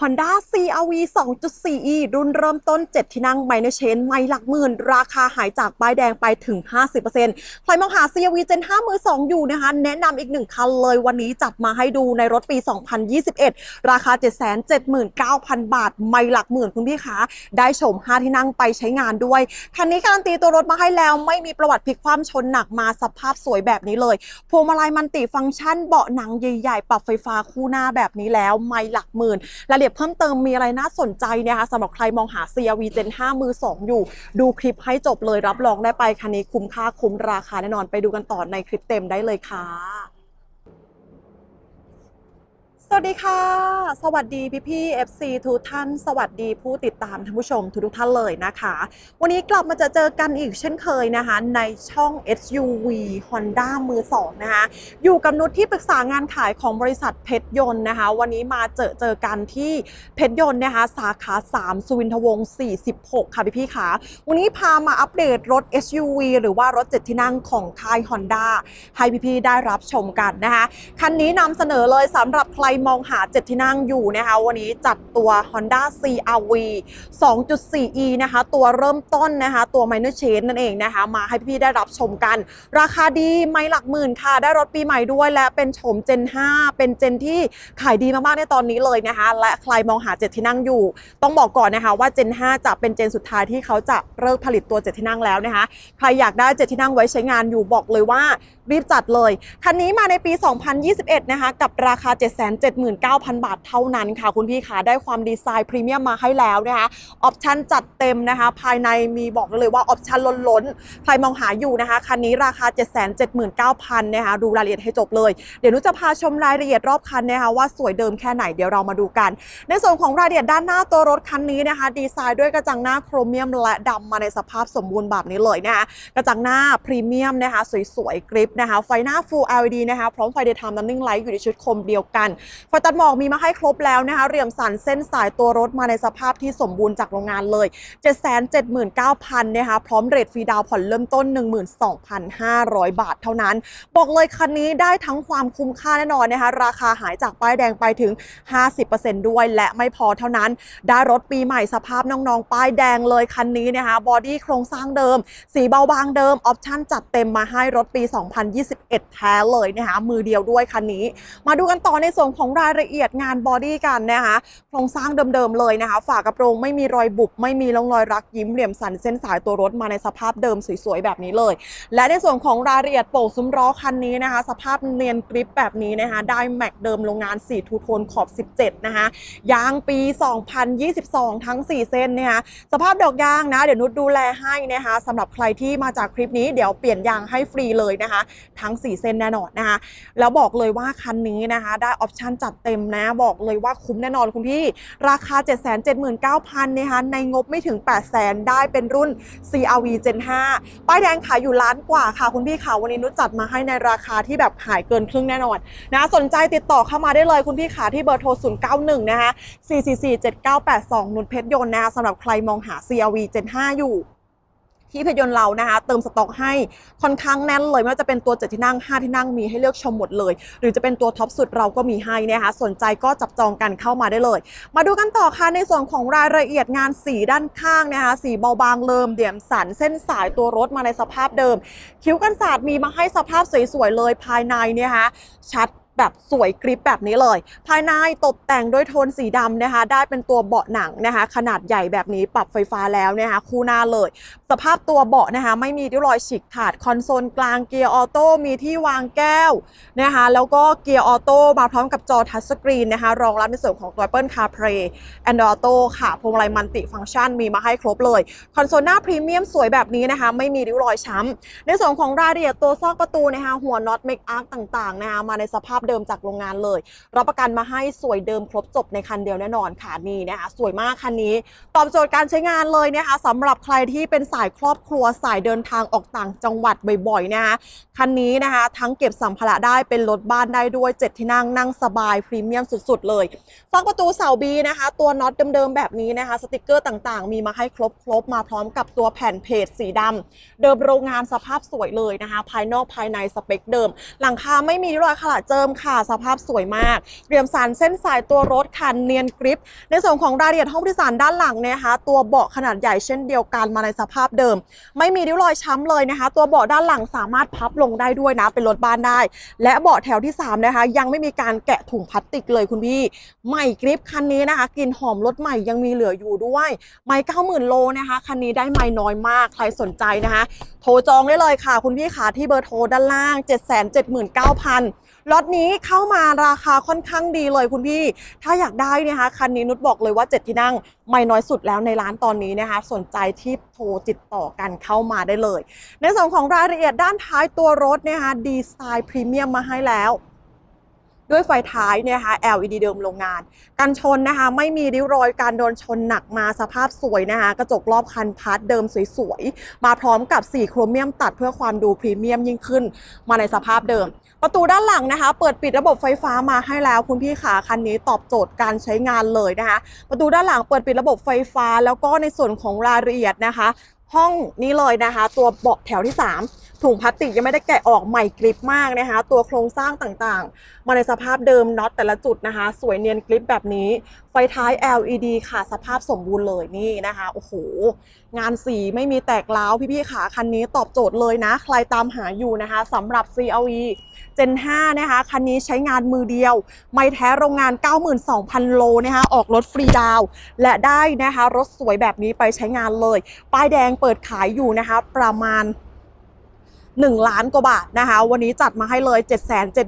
Honda CRV 2.4e รุ่นเริ่มต้น 7 ที่นั่งไมเนเชนไม่หลักหมื่น ราคาหายจากป้ายแดงไปถึง 50%ใครมองหา CRV Gen 5 มือ 2 อยู่นะคะ แนะนำอีกหนึ่งคันเลยวันนี้จัดมาให้ดูในรถปี 2021 ราคา 779,000 บาท ไม่หลักหมื่นคุณพี่คะ ได้ชม 5 ที่นั่งไปใช้งานด้วย คันนี้การันตีตัวรถมาให้แล้ว ไม่มีประวัติพลิกคว่ำชนหนักมาสภาพสวยแบบนี้เลยพวงมาลัยมันติฟังก์ชันเบาะหนังใหญ่ๆปรับไฟฟ้าคู่หน้าแบบนี้แล้ว ไม่หลักหมื่นรายละเอียดเพิ่มเติมมีอะไรน่าสนใจเนี่ยคะสำหรับใครมองหา CRV Gen 5 มือ 2 อยู่ ดูคลิปให้จบเลยรับรองได้ไปคันนี้คุ้มค่าคุ้มราคาแน่นอนไปดูกันต่อในคลิปเต็มได้เลยค่ะ สวัสดีค่ะ สวัสดีพี่พี่ FC ทุกท่าน สวัสดีผู้ติดตามท่านผู้ชมทุกท่านเลยนะคะ วันนี้กลับมาจะเจอกันอีกเช่นเคยนะคะ ในช่อง SUV Honda มือ2นะคะ อยู่กับนุชที่ปรึกษางานขายของบริษัทเพชรยนต์นะคะ วันนี้มาเจอเจอกันที่เพชรยนต์นะคะ สาขา 3 สุวินทวงศ์ 46 ค่ะพี่พี่ๆค่ะ วันนี้พามาอัปเดตรถ SUV หรือว่ารถ7ที่นั่งของค่าย Honda ให้พี่พี่ได้รับชมกันนะคะ คันนี้นำเสนอเลยสำหรับใครมองหา7ที่นั่งอยู่นะคะ วันนี้จัดตัว Honda CRV 2.4e นะคะ ตัวเริ่มต้นนะคะ ตัว Minor Change นั่นเองนะคะ มาให้พี่ๆได้รับชมกัน ราคาดีไม่หลักหมื่นค่ะ ได้รถปีใหม่ด้วยและเป็นโฉม Gen 5 เป็นเจนที่ขายดีมากๆในตอนนี้เลยนะคะ และใครมองหา7ที่นั่งอยู่ ต้องบอกก่อนนะคะว่า Gen 5 จะเป็นเจนสุดท้ายที่เขาจะเลิกผลิตตัว7ที่นั่งแล้วนะคะ ใครอยากได้7ที่นั่งไว้ใช้งานอยู่บอกเลยว่ารีบจัดเลย คันนี้มาในปี 2021 นะคะ กับราคา 779,000 บาทเท่านั้นค่ะ คุณพี่ขาได้ความดีไซน์พรีเมียมมาให้แล้วนะคะออปชันจัดเต็มนะคะ ภายในมีบอกเลยว่าออปชั่นล้นๆใครมองหาอยู่นะคะ คันนี้ราคา 779,000นะคะ ดูรายละเอียดให้จบเลย เดี๋ยวนุชจะพาชมรายละเอียดรอบคันนะคะว่าสวยเดิมแค่ไหนเดี๋ยวเรามาดูกัน ในส่วนของรายละเอียดด้านหน้าตัวรถคันนี้นะคะ ดีไซน์ด้วยกระจังหน้าโครเมียมและดำมาในสภาพสมบูรณ์แบบนี้เลยนะคะกระจังหน้าพรีเมียมนะคะสวยๆกริปนะคะ ไฟหน้า Full LED นะคะ พร้อมไฟ Daytime Running Light อยู่ในชุดคมเดียวกัน ไฟตัดหมอกมีมาให้ครบแล้วนะคะเหลี่ยมสันเส้นสายตัวรถมาในสภาพที่สมบูรณ์จากโรงงานเลย 779,000นะคะ พร้อมเรทฟรีดาวผ่อนเริ่มต้น 12,500 บาทเท่านั้น บอกเลยคันนี้ได้ทั้งความคุ้มค่าแน่นอนนะคะ ราคาหายจากป้ายแดงไปถึง 50%ด้วย และไม่พอเท่านั้น ได้รถปีใหม่สภาพน้องๆ ป้ายแดงเลยคันนี้นะคะ บอดี้โครงสร้างเดิม สีเบาบางเดิม ออปชั่นจัดเต็มมาให้รถปี2021 แท้เลยนะคะมือเดียวด้วยคันนี้ มาดูกันต่อในส่วนของรายละเอียดงานบอดี้กันนะคะโครงสร้างเดิมๆเลยนะคะ ฝากระโปรงไม่มีรอยบุบไม่มีร่องรอยรักยิ้มเหลี่ยมสันเส้นสายตัวรถมาในสภาพเดิมสวยๆแบบนี้เลย และในส่วนของรายละเอียดโป่งซุ้มล้อคันนี้นะคะ สภาพเนียนกริปแบบนี้นะคะได้แม็กเดิมโรงงาน 4 ทูโทนขอบ 17 นะคะยางปี 2022 ทั้ง 4 เส้นนะคะสภาพดอกยางนะ เดี๋ยวนุชดูแลให้นะคะสำหรับใครที่มาจากคลิปนี้เดี๋ยวเปลี่ยนยางให้ฟรีเลยนะคะทั้ง 4 เส้นแน่นอนนะคะแล้วบอกเลยว่าคันนี้นะคะ ได้ออปชั่นจัดเต็มนะ บอกเลยว่าคุ้มแน่นอนคุณพี่ ราคา 779,000นะคะในงบไม่ถึง800,000ได้เป็นรุ่น CRV Gen 5 ป้ายแดงขายอยู่ล้านกว่าค่ะคุณพี่ค่ะวันนี้นุชจัดมาให้ในราคาที่แบบขายเกินครึ่งแน่นอนนะสนใจติดต่อเข้ามาได้เลยคุณพี่ขาที่เบอร์โทร 091 นะคะ4447982 นุชเพชรยนต์นะคะสำหรับใครมองหา CRV Gen 5 อยู่ ที่เพยนต์เรานะคะ เติมสต็อกให้ค่อนข้างแน่นเลยไม่ว่าจะเป็นตัว7ที่นั่ง 5 ที่นั่งมีให้เลือกชมหมดเลย หรือจะเป็นตัวท็อปสุดเราก็มีให้นะคะสนใจก็จับจองกันเข้ามาได้เลย มาดูกันต่อค่ะในส่วนของรายละเอียดงานสีด้านข้างนะคะสีเบาบางเริมเดี่ยมสันเส้นสายตัวรถมาในสภาพเดิม คิ้วกันศาสตร์มีมาให้สภาพสวยๆเลยภายในเนี่ยนะคะชัดแบบสวยกริปแบบนี้เลย ภายในตกแต่งด้วยโทนสีดำนะคะ ได้เป็นตัวเบาะหนังนะคะ ขนาดใหญ่แบบนี้ปรับไฟฟ้าแล้วนะคะ คู่หน้าเลยสภาพตัวเบาะนะคะไม่มีริ้วรอยฉีกขาดคอนโซลกลางเกียร์ออโต้มีที่วางแก้วนะคะแล้วก็เกียร์ออโต้มาพร้อมกับจอทัชสกรีนนะคะรองรับในส่วนของตัว Apple CarPlay Android Auto ค่ะพวงมาลัยมัลติฟังก์ชันมีมาให้ครบเลย คอนโซลหน้าพรีเมียมสวยแบบนี้นะคะไม่มีริ้วรอยช้ำในส่วนของรายละเอียดตัวซอกประตูนะคะหัวน็อตเมคอาร์ต่างๆนะคะมาในสภาพเดิมจากโรงงานเลย รับประกันมาให้สวยเดิมครบจบในคันเดียวแน่นอนค่ะนี่นะคะสวยมากคันนี้ ตอบโจทย์การใช้งานเลยนะคะสำหรับใครที่เป็นสายครอบครัวสายเดินทางออกต่างจังหวัดบ่อยๆนะคะคันนี้นะคะ ทั้งเก็บสัมภาระได้เป็นรถบ้านได้ด้วย 7 ที่นั่งนั่งสบายพรีเมียมสุดๆ เลยซอกประตูเสาบีนะคะ ตัวน็อตเดิมๆแบบนี้นะคะ สติกเกอร์ต่างๆ มีมาให้ครบๆมาพร้อมกับตัวแผ่นเพจสีดำเดิมโรงงานสภาพสวยเลยนะคะ ภายนอกภายในสเปคเดิม หลังคาไม่มีรอยขลาดเจิมค่ะสภาพสวยมากเรียมสารเส้นสายตัวรถคันเนียนกริปในส่วนของรายละเอียดห้องผู้โดยสารด้านหลังเนี่ยนะคะตัวเบาะขนาดใหญ่เช่นเดียวกันมาในสภาพาพเดิม ไม่มีริ้วรอยช้ำเลยนะคะ ตัวเบาะด้านหลังสามารถพับลงได้ด้วยนะ เป็นรถบ้านได้ และเบาะแถวที่ 3 นะคะ ยังไม่มีการแกะถุงพลาสติกเลยคุณพี่ ใหม่กริปคันนี้นะคะกลิ่นหอมรถใหม่ยังมีเหลืออยู่ด้วย ไม่เก้าหมื่นโลนะคะคันนี้ได้ไม่น้อยมากใครสนใจนะคะ โทรจองได้เลยค่ะ คุณพี่ขาที่เบอร์โทรด้านล่าง 7 7 9 0 0 0 รถนี้เข้ามาราคาค่อนข้างดีเลยคุณพี่ ถ้าอยากได้เนะคะคันนี้นุชบอกเลยว่า 7 ที่นั่งไม่น้อยสุดแล้วในร้านตอนนี้นะคะ สนใจที่โทรติดต่อกันเข้ามาได้เลย ในส่วนของรายละเอียดด้านท้ายตัวรถเนี่ยนะคะดีไซน์พรีเมียมมาให้แล้ว ด้วยไฟท้ายเนี่ยนะคะ LED เดิมโรงงาน กันชนนะคะ ไม่มีริ้วรอยการโดนชนหนักมาสภาพสวยนะคะ กระจกรอบคันพาร์ทเดิมสวยๆ มาพร้อมกับสีโครเมียมตัดเพื่อความดูพรีเมียมยิ่งขึ้น มาในสภาพเดิม ประตูด้านหลังนะคะ เปิดปิดระบบไฟฟ้ามาให้แล้วคุณพี่ขาคันนี้ตอบโจทย์การใช้งานเลยนะคะ ประตูด้านหลังเปิดปิดระบบไฟฟ้า แล้วก็ในส่วนของรายละเอียดนะคะ ห้องนี้เลยนะคะ ตัวเบาะแถวที่ 3 ถุงพลาสติกยังไม่ได้แกะออกใหม่กริบมากนะคะ ตัวโครงสร้างต่างๆ มาในสภาพเดิมน็อตแต่ละจุดนะคะ สวยเนียนกริบแบบนี้ ไฟท้าย LED ค่ะสภาพสมบูรณ์เลยนี่นะคะโอ้โหงานสีไม่มีแตกร้าวพี่ๆขาคันนี้ตอบโจทย์เลยนะ ใครตามหาอยู่นะคะสำหรับ CLE Gen 5 นะคะ คันนี้ใช้งานมือเดียว ไม่แท้โรงงาน 92,000 โลนะคะ ออกรถฟรีดาว และได้นะคะ รถสวยแบบนี้ไปใช้งานเลย ป้ายแดงเปิดขายอยู่นะคะ ประมาณ 1 ล้านกว่าบาทนะคะ วันนี้จัดมาให้เลย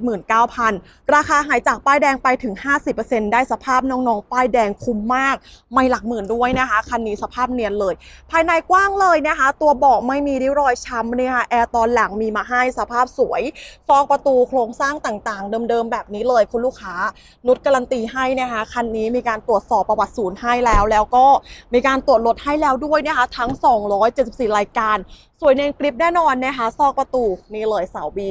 779,000 ราคาหายจากป้ายแดงไปถึง 50%ได้สภาพน้องๆ ป้ายแดงคุ้มมาก ไม่หลักหมื่นด้วยนะคะ คันนี้สภาพเนียนเลย ภายในกว้างเลยนะคะ ตัวเบาะไม่มีริ้วรอยช้ำเนี่ยค่ะแอร์ตอนหลังมีมาให้สภาพสวยฟองประตูโครงสร้างต่างๆ เดิมๆ แบบนี้เลยคุณลูกค้า นุชการันตีให้นะคะคันนี้มีการตรวจสอบประวัติศูนย์ให้แล้ว แล้วก็มีการตรวจรถให้แล้วด้วยนะคะทั้ง 274 รายการ สวยเนียนกริปแน่นอนนะคะซอกประตูนี่เลยเสาบี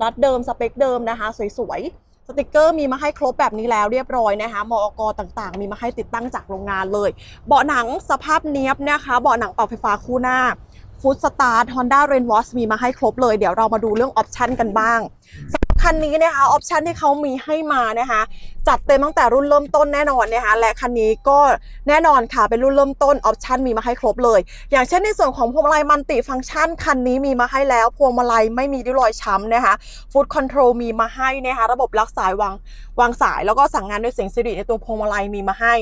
นัดเดิมสเปคเดิมนะคะ สวยๆสติกเกอร์มีมาให้ครบแบบนี้แล้วเรียบร้อยนะคะมอกต่างๆ มีมาให้ติดตั้งจากโรงงานเลย เบาะหนังสภาพเนี้ยบนะคะ เบาะหนังเป่าไฟฟ้าคู่หน้าฟุตสตาร์ทฮอนด้าเรนวอสมีมาให้ครบเลย เดี๋ยวเรามาดูเรื่องออปชันกันบ้าง คันนี้นะคะออปชันที่เขามีให้มานะคะจัดเต็มตั้งแต่รุ่นเริ่มต้นแน่นอนนะคะและคันนี้ก็แน่นอนค่ะเป็นรุ่นเริ่มต้นออปชันมีมาให้ครบเลย อย่างเช่นในส่วนของพวงมาลัยมัลติฟังก์ชัน คันนี้มีมาให้แล้ว พวงมาลัยไม่มีริ้วรอยช้ำนะคะฟูดคอนโทรลมีมาให้นะคะระบบรักสายวางวางสาย แล้วก็สั่งงานด้วยเสียงสิริในตัวพวงมาลัยมีมาให้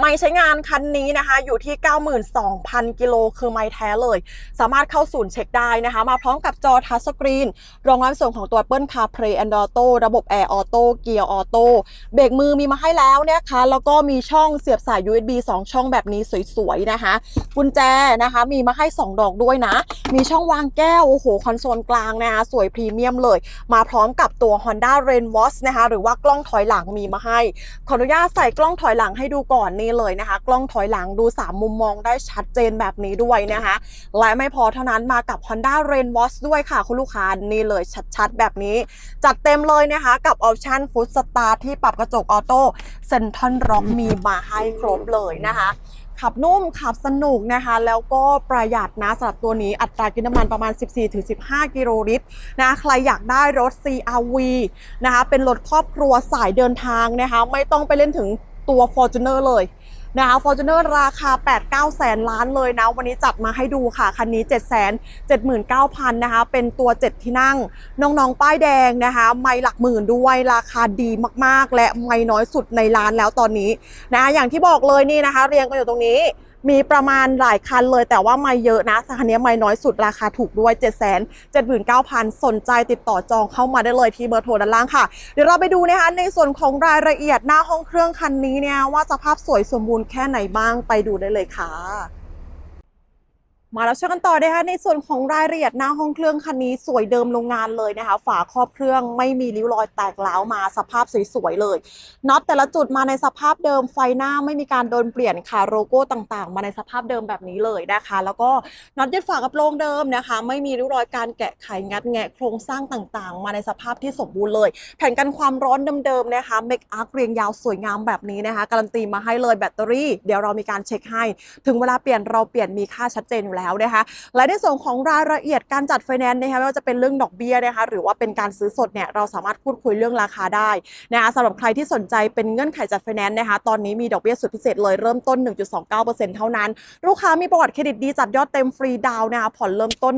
ไม่ใช้งานคันนี้นะคะอยู่ที่ 92,000 กิโลคือไม่แท้เลย สามารถเข้าศูนย์เช็คได้นะคะ มาพร้อมกับจอทัชสกรีน รองรับส่วนของตัว Apple CarPlay Android Auto ระบบ Air Auto เกียร์ออโต้เบรกมือมีมาให้แล้วนะคะ แล้วก็มีช่องเสียบสาย USB 2 ช่องแบบนี้สวยๆนะคะ กุญแจนะคะมีมาให้ 2 ดอกด้วยนะ มีช่องวางแก้ว โอ้โห คอนโซลกลางนะคะสวยพรีเมียมเลย มาพร้อมกับตัว Honda Rain Watch นะคะหรือว่ากล้องถอยหลังมีมาให้ ขออนุญาตใส่กล้องถอยหลังให้ดูก่อนนี่เลยนะคะ กล้องถอยหลังดู 3 มุมมองได้ชัดเจนแบบนี้ด้วยนะคะ และไม่พอเท่านั้นมากับ Honda Rain Watch ด้วยค่ะ คุณลูกค้านี่เลยชัดๆ แบบนี้ จัดเต็มเลยนะคะ กับออปชั่น Foot Start ที่ปรับกระจกออโต้เซนทรัลร็อกมีมาให้ครบเลยนะคะขับนุ่มขับสนุกนะคะ แล้วก็ประหยัดนะสำหรับตัวนี้อัตรากินน้ำมันประมาณ 14-15 กิโลลิตรนะใครอยากได้รถ CRV นะคะเป็นรถครอบครัวสายเดินทางนะคะ ไม่ต้องไปเล่นถึง ตัว Fortuner เลยนะคะ Fortuner ราคา 8-9แสนล้านเลยนะ วันนี้จัดมาให้ดูค่ะ คันนี้ 7 7 9 0 0 0นะคะ เป็นตัว 7 ที่นั่ง น้องๆ ป้ายแดงนะคะ ไม่หลักหมื่นด้วยราคาดีมากๆ และไม่น้อยสุดในร้านแล้วตอนนี้นะ อย่างที่บอกเลยนี่นะคะ เรียงกันอยู่ตรงนี้ มีประมาณหลายคันเลย แต่ว่าไม่เยอะนะคันนี้ไม่น้อยสุดราคาถูกด้วย 7 7 9 0 0 0 สนใจติดต่อจองเข้ามาได้เลยที่เบอร์โทรด้านล่างค่ะ เดี๋ยวเราไปดูนะคะในส่วนของรายละเอียดหน้าห้องเครื่องคันนี้เนี่ยว่าสภาพสวยสมบูรณ์แค่ไหนบ้างไปดูได้เลยค่ะ มาแล้วเชื่อกันต่อนะคะในส่วนของรายละเอียดหน้าห้องเครื่องคันนี้สวยเดิมโรงงานเลยนะคะ ฝาครอบเครื่องไม่มีริ้วรอยแตกร้าวมาสภาพสวยๆเลยน็อตแต่ละจุดมาในสภาพเดิมไฟหน้าไม่มีการโดนเปลี่ยนค่ะโลโก้ต่างๆ มาในสภาพเดิมแบบนี้เลยนะคะ แล้วก็น็อตยึดฝากระโปรงเดิมนะคะ ไม่มีริ้วรอยการแกะไขงัดแงะโครงสร้างต่างๆ มาในสภาพที่สมบูรณ์เลย แผ่นกันความร้อนเดิมๆนะคะเมคอาร์เรียงยาวสวยงามแบบนี้นะคะการันตีมาให้เลยแบตเตอรี่เดี๋ยวเรามีการเช็คให้ ถึงเวลาเปลี่ยนเราเปลี่ยนมีค่าชัดเจนอยู่แล้วแล้วนะคะและในส่วนของรายละเอียดการจัดไฟแนนซ์นะคะไม่ว่าจะเป็นเรื่องดอกเบี้ยนะคะหรือว่าเป็นการซื้อสดเนี่ยเราสามารถพูดคุยเรื่องราคาได้นะคะสำหรับใครที่สนใจเป็นเงื่อนไขจัดไฟแนนซ์นะคะตอนนี้มีดอกเบี้ยสุดพิเศษเลยเริ่มต้น 1.29%เท่านั้น ลูกค้ามีประวัติเครดิตดีจัดยอดเต็มฟรีดาวน์นะคะผ่อนเริ่มต้น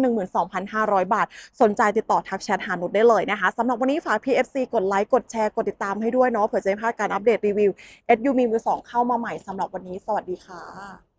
12,500 บาท สนใจติดต่อทักแชทหานุชได้เลยนะคะสำหรับวันนี้ฝาก PFC กดไลค์กดแชร์กดติดตามให้ด้วยเนาะเผื่อจะไม่พลาดการอัปเดตรีวิว SU มีมือสองเข้ามาใหม่สำหรับวันนี้สวัสดีค่ะ